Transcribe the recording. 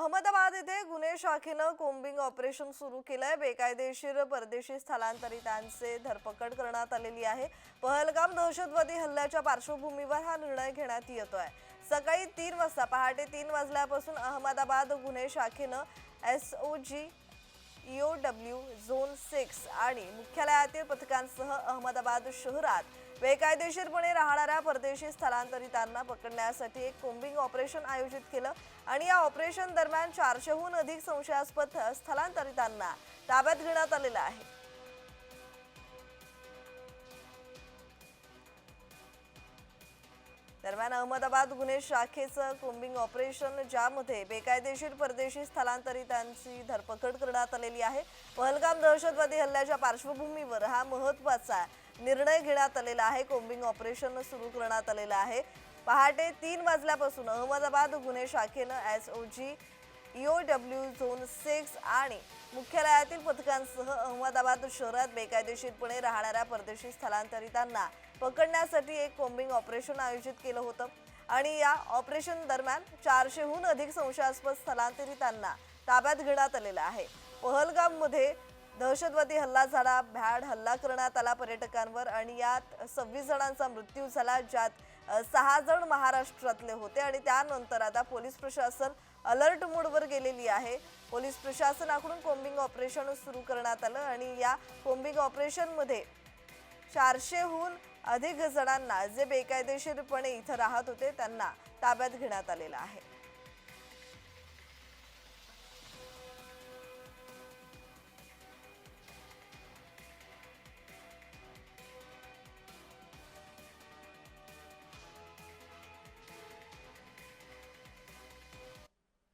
अहमदाबाद येथे गुन्हे शाखेनं कोम्बिंग ऑपरेशन सुरू केलंय. बेकायदेशीर परदेशी स्थलांतरितांचे धरपकड करण्यात आलेली आहे. पहलगाम दहशतवादी हल्ल्याच्या पार्श्वभूमीवर हा निर्णय घेण्यात येतोय. सकाळी तीन वाजता पहाटे तीन वाजल्यापासून अहमदाबाद गुन्हे शाखेनं S O G EOW W six आणि मुख्यालयातील पथकांसह अहमदाबाद शहरात बेकायदेशीरपणे राहणाऱ्या परदेशी स्थलांतरितांना पकडण्यासाठी एक कोम्बिंग ऑपरेशन आयोजित केलं आणि या ऑपरेशन दरम्यान चारशेहून अधिक संशयास्पद स्थलांतरितांना ताब्यात घेण्यात आलेलं आहे. दरम्यान अहमदाबाद गुन्हे शाखेचं कोम्बिंग ऑपरेशन ज्यामध्ये बेकायदेशीर परदेशी स्थलांतरितांची धरपकड करण्यात आलेली आहे. पहलगाम दहशतवादी हल्ल्याच्या पार्श्वभूमीवर हा महत्त्वाचा निर्णय घेण्यात आलेला आहे. कोम्बिंग ऑपरेशन सुरू करण्यात आलेलं आहे. पहाटे तीन वाजल्यापासून अहमदाबाद गुन्हे शाखेनं S O G EOW zone six आणि मुख्यालयातील पथकांसह अहमदाबाद शहरात बेकायदेशीरपणे राहणाऱ्या परदेशी स्थलांतरितांना पकडण्यासाठी एक कोम्बिंग ऑपरेशन आयोजित केलं होतं. आणि या ऑपरेशन दरम्यान चारशेहून अधिक संशयास्पद स्थलांतरितांना ताब्यात घेण्यात आलेलं आहे. पहलगाममध्ये दहशतवादी हल्ला झाला भ्याड हल्ला करण्यात आला पर्यटकांवर आणि यात सव्वीस जणांचा मृत्यू झाला ज्यात सहा जण महाराष्ट्रातले होते आणि त्यानंतर आता पोलीस प्रशासन अलर्ट मोडवर गेलेली आहे. पोलीस प्रशासनाकडून कोम्बिंग ऑपरेशन सुरू करण्यात आलं आणि या कोम्बिंग ऑपरेशनमध्ये चारशेहून अधिक जणांना जे बेकायदेशीरपणे इथं राहत होते त्यांना ताब्यात घेण्यात आलेलं आहे.